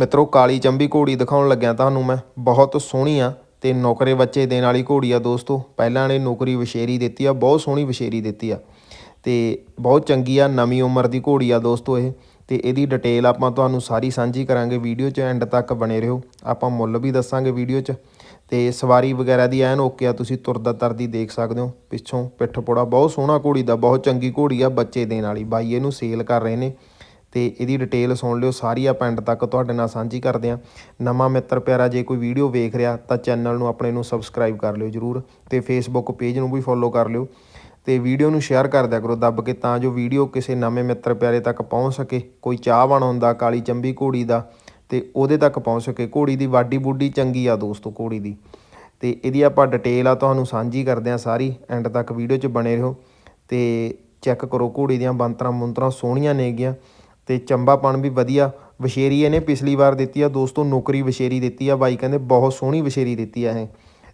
ਮਿੱਤਰੋ, ਕਾਲੀ ਚੰਬੀ ਘੋੜੀ ਦਿਖਾਉਣ ਲੱਗਿਆ ਤੁਹਾਨੂੰ ਮੈਂ ਬਹੁਤ ਸੋਹਣੀ ਆ ਤੇ ਨੌਕਰੇ ਬੱਚੇ ਦੇਣ ਵਾਲੀ ਘੋੜੀ ਆ ਦੋਸਤੋ। ਪਹਿਲਾਂ ਨੇ ਨੌਕਰੀ ਵਿਸ਼ੇਰੀ ਦਿੱਤੀ ਆ, ਬਹੁਤ ਸੋਹਣੀ ਵਿਸ਼ੇਰੀ ਦਿੱਤੀ ਆ ਤੇ ਬਹੁਤ ਚੰਗੀ ਆ ਨਵੀਂ ਉਮਰ ਦੀ ਘੋੜੀ ਆ ਦੋਸਤੋ ਇਹ। ਤੇ ਇਹਦੀ ਡਿਟੇਲ ਆਪਾਂ ਤੁਹਾਨੂੰ ਸਾਰੀ ਸਾਂਝੀ ਕਰਾਂਗੇ ਵੀਡੀਓ 'ਚ, ਐਂਡ ਤੱਕ ਬਣੇ ਰਹੋ। ਆਪਾਂ ਮੁੱਲ ਵੀ ਦੱਸਾਂਗੇ ਵੀਡੀਓ 'ਚ ਤੇ ਸਵਾਰੀ ਵਗੈਰਾ ਦੀ ਐਨ ਓਕੇ ਆ, ਤੁਸੀਂ ਤੁਰਦਾ ਤਰਦੀ ਦੇਖ ਸਕਦੇ ਹੋ। ਪਿੱਛੋਂ ਪਿੱਠ ਪੋੜਾ ਬਹੁਤ ਸੋਹਣਾ ਘੋੜੀ ਦਾ, ਬਹੁਤ ਚੰਗੀ ਘੋੜੀ ਆ ਬੱਚੇ ਦੇਣ ਵਾਲੀ। ਬਾਈ ਇਹਨੂੰ ਸੇਲ ਕਰ ਰਹੇ ਨੇ। ਤੇ ਇਹਦੀ ਡਿਟੇਲ ਸੁਣ ਲਿਓ, ਸਾਰੀ ਆਪਾਂ ਐਂਡ ਤੱਕ ਤੁਹਾਡੇ ਨਾਲ ਸਾਂਝੀ ਕਰਦੇ ਆ ਨਵਾਂ ਮਿੱਤਰ ਪਿਆਰਾ ਜੇ ਕੋਈ ਵੀਡੀਓ ਵੇਖ ਰਿਹਾ, ਤਾਂ ਚੈਨਲ ਨੂੰ ਆਪਣੇ ਨੂੰ ਸਬਸਕ੍ਰਾਈਬ ਕਰ ਲਿਓ ਜਰੂਰ ਤੇ ਫੇਸਬੁੱਕ ਪੇਜ ਨੂੰ ਵੀ ਫੋਲੋ ਕਰ ਲਿਓ ਤੇ ਵੀਡੀਓ ਨੂੰ ਸ਼ੇਅਰ ਕਰ ਦਿਆ ਕਰੋ ਦੱਬ ਕੇ ਤਾਂ ਜੋ ਵੀਡੀਓ ਕਿਸੇ ਨਵੇਂ ਮਿੱਤਰ ਪਿਆਰੇ ਤੱਕ ਪਹੁੰਚ ਸਕੇ। ਕੋਈ ਚਾਹਵਾਨ ਹੁੰਦਾ ਕਾਲੀ ਚੰਬੀ ਘੋੜੀ ਦਾ, ਤੇ ਉਹਦੇ ਤੱਕ ਪਹੁੰਚ ਸਕੇ। ਘੋੜੀ ਦੀ ਵਾਡੀ ਬੁੱਡੀ ਚੰਗੀ ਆ ਦੋਸਤੋ ਘੋੜੀ ਦੀ। ਤੇ ਇਹਦੀ ਆਪਾਂ ਡਿਟੇਲ ਆ ਤੁਹਾਨੂੰ ਸਾਂਝੀ ਕਰਦੇ ਆ ਸਾਰੀ ਐਂਡ ਤੱਕ ਵੀਡੀਓ 'ਚ ਬਣੇ ਰਹੋ ਤੇ ਚੈੱਕ ਕਰੋ ਘੋੜੀ ਦੀਆਂ ਬੰਤਰਾਂ ਮੁੰਤਰਾਂ ਸੋਹਣੀਆਂ ਨੇਗੀਆਂ। ਤੇ ਚੰਬਾਪਣ ਵੀ ਵਧੀਆ। ਵਸ਼ੇਰੀ ਇਹਨੇ ਪਿਛਲੀ ਵਾਰ ਦਿੱਤੀ ਆ। ਦੋਸਤੋ, ਨੌਕਰੀ ਵਸ਼ੇਰੀ ਦਿੱਤੀ ਆ। ਬਾਈ ਕਹਿੰਦੇ ਬਹੁਤ ਸੋਹਣੀ ਵਸ਼ੇਰੀ ਦਿੱਤੀ ਆ ਇਹ।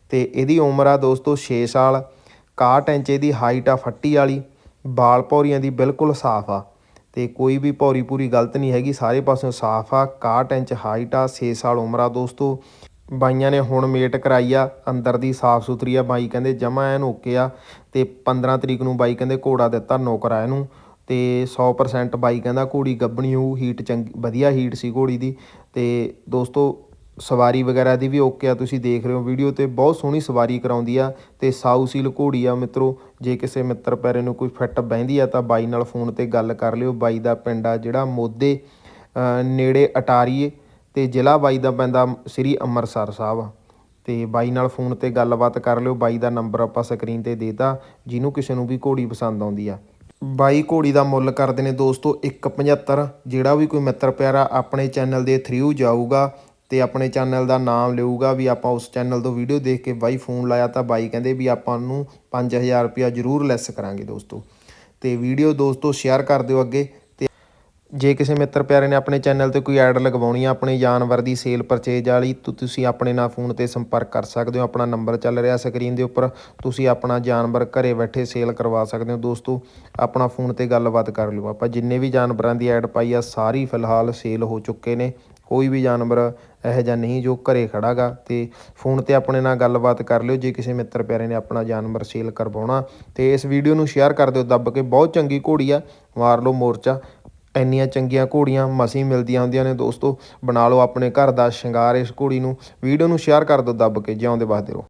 ਤੇ ਇਹਦੀ ਉਮਰ ਆ ਦੋਸਤੋ 6 ਸਾਲ। 61 ਇੰਚ ਇਹਦੀ ਹਾਈਟ ਆ ਫੱਟੀ ਵਾਲੀ। ਬਾਲ ਪੌਰੀਆਂ ਦੀ ਬਿਲਕੁਲ ਸਾਫ਼ ਆ। ਤੇ ਕੋਈ ਵੀ ਪੌਰੀ ਪੂਰੀ ਗਲਤ ਨਹੀਂ ਹੈਗੀ। ਸਾਰੇ ਪਾਸਿਓਂ ਸਾਫ਼ ਆ। 61 ਇੰਚ ਹਾਈਟ ਆ। 6 ਸਾਲ ਉਮਰ ਆ ਦੋਸਤੋ। ਬਾਈਆਂ ਨੇ ਹੁਣ ਮੇਟ ਕਰਾਈ ਆ। ਅੰਦਰ ਦੀ ਸਾਫ਼ ਸੁਥਰੀ ਆ। ਬਾਈ ਕਹਿੰਦੇ ਜਮਾ ਐਨ ਓਕੇ ਆ। ਤੇ 15 ਤਰੀਕ ਨੂੰ ਬਾਈ ਕਹਿੰਦੇ ਘੋੜਾ ਦਿੱਤਾ ਨੌਕਰਾ ਇਹਨੂੰ। ਤੇ 100% ਬਾਈ ਕਹਿੰਦਾ ਘੋੜੀ ਗੱਬਣੀ ਹੋਊ ਹੀਟ ਚੰਗੀ, ਵਧੀਆ ਹੀਟ ਸੀ ਘੋੜੀ ਦੀ। ਤੇ ਦੋਸਤੋ, ਸਵਾਰੀ ਵਗੈਰਾ ਦੀ ਵੀ ਓਕੇ ਆ, ਤੁਸੀਂ ਦੇਖ ਰਹੇ ਹੋ ਵੀਡੀਓ ਤੇ, ਬਹੁਤ ਸੋਹਣੀ ਸਵਾਰੀ ਕਰਾਉਂਦੀ ਆ ਤੇ ਸਾਊ ਸੀਲ ਘੋੜੀ ਆ ਮਿੱਤਰੋ, ਜੇ ਕਿਸੇ ਮਿੱਤਰ ਪੈਰੇ ਨੂੰ ਕੋਈ ਫਿੱਟ ਬਹਿੰਦੀ ਆ ਤਾਂ ਬਾਈ ਨਾਲ ਫੋਨ ਤੇ ਗੱਲ ਕਰ ਲਿਓ। ਬਾਈ ਦਾ ਪਿੰਡ ਆ ਜਿਹੜਾ ਮੋਦੇ ਨੇੜੇ ਅਟਾਰੀਏ ਤੇ ਜ਼ਿਲ੍ਹਾ ਬਾਈ ਦਾ ਪੈਂਦਾ ਸ੍ਰੀ ਅੰਮ੍ਰਿਤਸਰ ਸਾਹਿਬ। ਆ ਤੇ ਬਾਈ ਨਾਲ ਫੋਨ ਤੇ ਗੱਲਬਾਤ ਕਰ ਲਿਓ, ਬਾਈ ਦਾ ਨੰਬਰ ਆਪਾਂ ਸਕਰੀਨ ਤੇ ਦੇਤਾ ਜਿਹਨੂੰ ਕਿਸੇ ਨੂੰ ਵੀ ਘੋੜੀ ਪਸੰਦ ਆਉਂਦੀ ਆ। ਬਾਈ ਘੋੜੀ ਦਾ ਮੁੱਲ ਕਰਦੇ ਨੇ ਦੋਸਤੋ 175 ਜਿਹੜਾ ਵੀ ਕੋਈ ਮਿੱਤਰ ਪਿਆਰਾ ਆਪਣੇ ਚੈਨਲ ਦੇ ਥਰੂ ਜਾਊਗਾ ਤੇ ਆਪਣੇ ਚੈਨਲ ਦਾ ਨਾਮ ਲਊਗਾ ਵੀ ਆਪਾਂ ਉਸ ਚੈਨਲ ਤੋਂ ਵੀਡੀਓ ਦੇਖ ਕੇ ਬਾਈ ਫੋਨ ਲਾਇਆ ਤਾਂ ਬਾਈ ਕਹਿੰਦੇ ਵੀ ਆਪਾਂ ਨੂੰ 5000 ਰੁਪਇਆ ਜ਼ਰੂਰ ਲੈਸ ਕਰਾਂਗੇ ਦੋਸਤੋ। ਤੇ ਵੀਡੀਓ ਦੋਸਤੋ ਸ਼ੇਅਰ ਕਰ ਦਿਓ ਅੱਗੇ। ਜੇ ਕਿਸੇ ਮਿੱਤਰ ਪਿਆਰੇ ਨੇ ਆਪਣੇ ਚੈਨਲ ਤੇ ਕੋਈ ਐਡ ਲਗਵਾਉਣੀ ਆ, ਆਪਣੇ ਜਾਨਵਰ ਦੀ ਸੇਲ ਪਰਚੇਜ ਵਾਲੀ, ਤਾਂ ਤੁਸੀਂ ਆਪਣੇ ਨਾਲ ਫੋਨ ਤੇ ਸੰਪਰਕ ਕਰ ਸਕਦੇ ਹੋ, ਆਪਣਾ ਨੰਬਰ ਚੱਲ ਰਿਹਾ ਸਕਰੀਨ ਦੇ ਉੱਪਰ। ਤੁਸੀਂ ਆਪਣਾ ਜਾਨਵਰ ਘਰੇ ਬੈਠੇ ਸੇਲ ਕਰਵਾ ਸਕਦੇ ਹੋ। ਦੋਸਤੋ, ਆਪਣਾ ਫੋਨ ਤੇ ਗੱਲਬਾਤ ਕਰ ਲਿਓ। ਆਪਾਂ ਜਿੰਨੇ ਵੀ ਜਾਨਵਰਾਂ ਦੀ ਐਡ ਪਾਈ ਆ, ਸਾਰੀ ਫਿਲਹਾਲ ਸੇਲ ਹੋ ਚੁੱਕੇ ਨੇ। ਕੋਈ ਵੀ ਜਾਨਵਰ ਇਹੋ ਜਿਹਾ ਨਹੀਂ ਜੋ ਘਰੇ ਖੜਾਗਾ, ਤੇ ਫੋਨ ਤੇ ਆਪਣੇ ਨਾਲ ਗੱਲਬਾਤ ਕਰ ਲਿਓ। ਜੇ ਕਿਸੇ ਮਿੱਤਰ ਪਿਆਰੇ ਨੇ ਆਪਣਾ ਜਾਨਵਰ ਸੇਲ ਕਰਵਾਉਣਾ, ਤੇ ਇਸ ਵੀਡੀਓ ਨੂੰ ਸ਼ੇਅਰ ਕਰ ਦਿਓ। ਦੱਬ ਕੇ ਬਹੁਤ ਚੰਗੀ ਘੋੜੀ ਆ। ਮਾਰ ਲਓ ਮੋਰਚਾ। ਇੰਨੀਆਂ ਚੰਗੀਆਂ ਘੋੜੀਆਂ ਮਸੀਂ ਮਿਲਦੀਆਂ ਹੁੰਦੀਆਂ ਨੇ ਦੋਸਤੋ। ਬਣਾ ਲਓ ਆਪਣੇ ਘਰ ਦਾ ਸ਼ਿੰਗਾਰ ਇਸ ਘੋੜੀ ਨੂੰ। ਵੀਡੀਓ ਨੂੰ ਸ਼ੇਅਰ ਕਰ ਦਿਓ, ਦੱਬ ਕੇ। ਜਿਉਂਦੇ ਵਸਦੇ ਰਹੋ।